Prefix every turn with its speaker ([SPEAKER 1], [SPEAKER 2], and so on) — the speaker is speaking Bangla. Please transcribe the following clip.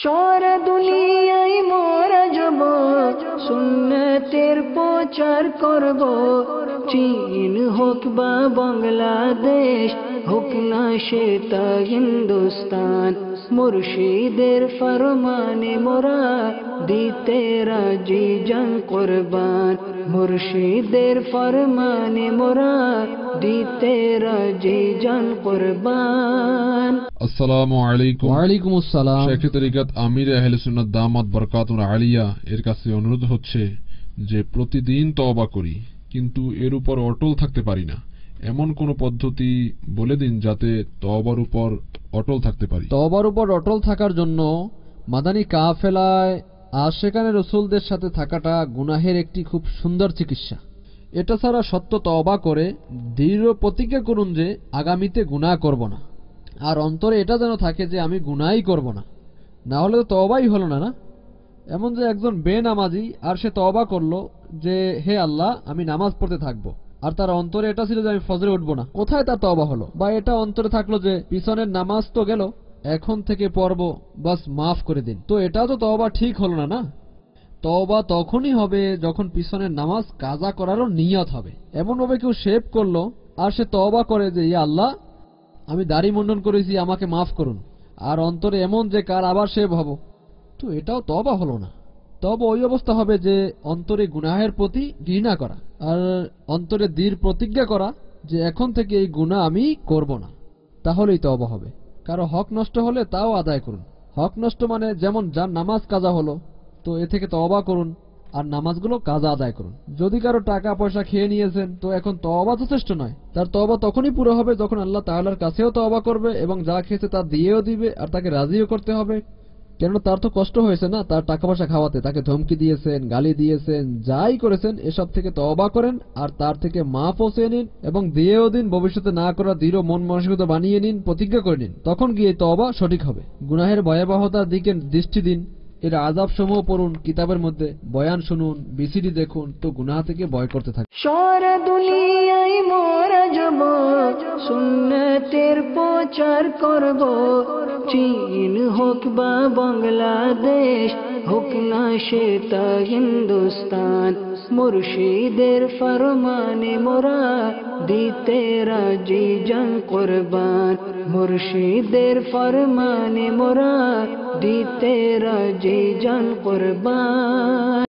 [SPEAKER 1] সারা দুনিয়ায় মারা যাব সুন্নতের প্রচার করব। চীন হোক বা বাংলাদেশ হোক না সেটা হিন্দুস্তান মুর্শিদের ফরমানে মোরা দিতে রাজি জান কোরবান মুর্শিদের ফরমানে মোরা দিতে রাজি জান কোরবান
[SPEAKER 2] আসসালামু আলাইকুম
[SPEAKER 3] ওয়ালাইকুম আসসালাম
[SPEAKER 2] শেখ তরিকাত আমির আহলে সুন্নাত দামাত বরকাতুল আলিয়া এর কাছে অনুরোধ হচ্ছে যে প্রতিদিন তওবা করি কিন্তু এর উপর অটল থাকতে পারি না। এমন কোন পদ্ধতি বলে দিন যাতে তওবার উপর অটল থাকতে পারি।
[SPEAKER 3] তওবার উপর অটল থাকার জন্য মাদানী কাফেলায় আর সেখানে রসুলদের সাথে থাকাটা গুনাহের একটি খুব সুন্দর চিকিৎসা। এটা ছাড়া সত্য তওবা করে, দৃঢ় প্রতিজ্ঞা করুন যে আগামীতে গুনাহ করব না। আর অন্তরে এটা যেন থাকে যে আমি গুনাহই করব না। না হলে তো তবাই হলো না না? এমন যে একজন বে বেনামাজি আর সে তওবা করল যে, হে আল্লাহ, আমি নামাজ পড়তে থাকব। আর তার অন্তরে এটা ছিল যে আমি ফজরে উঠবো না। কোথায় তার তবা হলো? বা এটা অন্তরে থাকল যে পিছনের নামাজ তো গেল, এখন থেকে পড়ব, বাস মাফ করে দিন। তো এটা তো তবা ঠিক হলো না না? তবা তখনই হবে যখন পিছনের নামাজ কাজা করারও নিয়ত হবে। এমনভাবে কেউ শেভ করল, আর সে তবা করে যে, ইয়া আল্লাহ, আমি দাড়ি মুন্ডন করেছি, আমাকে মাফ করুন। আর অন্তরে এমন যে কার আবার শেভ হব। তো এটাও তবা হলো না। তবে ওই অবস্থা হবে যে অন্তরে গুনাহের প্রতি ঘৃণা করা আর অন্তরে দৃঢ় প্রতিজ্ঞা করা যে এখন থেকে এই গুনাহ আমি করব না। তাহলেই তবা হবে। কারও হক নষ্ট হলে তাও আদায় করুন। হক নষ্ট মানে যেমন যার নামাজ কাজা হলো, তো এ থেকে তবা করুন আর নামাজগুলো কাজা আদায় করুন। যদি কারও টাকা পয়সা খেয়ে নিয়েছেন, তো এখন তবা যথেষ্ট নয়। তার তবা তখনই পুরো হবে যখন আল্লাহ তাআলার কাছেও তবা করবে এবং যা খেয়েছে তা দিয়েও দিবে আর তাকে রাজিও করতে হবে। কেননা তার তো কষ্ট হয়েছে না, তার টাকা পয়সা খাওয়াতে। তাকে ধমকি দিয়েছেন, গালি দিয়েছেন, যাই করেছেন, এসব থেকে তবা করেন আর তার থেকে মাফও চেয়ে নিন এবং দিয়েও দিন, ভবিষ্যতে না করা দৃঢ় মন মানসিকতা বানিয়ে নিন, প্রতিজ্ঞা করে নিন। তখন গিয়ে তবা সঠিক হবে। গুনাহের ভয়াবহতার দিকে দৃষ্টি দিন, এর আজাব সমূহ পড়ুন, কিতাবের মধ্যে বয়ান শুনুন, বিসিডি দেখুন, তো গুনাহ থেকে ভয় করতে থাকে
[SPEAKER 1] সারা দুনিয়ায় মোরা যাব সুন্নতের প্রচার করব, চীন হোক বা বাংলাদেশ, হোক না সেটা হিন্দুস্তান, মুর্শিদের ফরমানে মোরা দিতে রাজি জান কোরবান। মুর্শিদের ফরমানে মোরা দিতে রাজি জান কোরবান।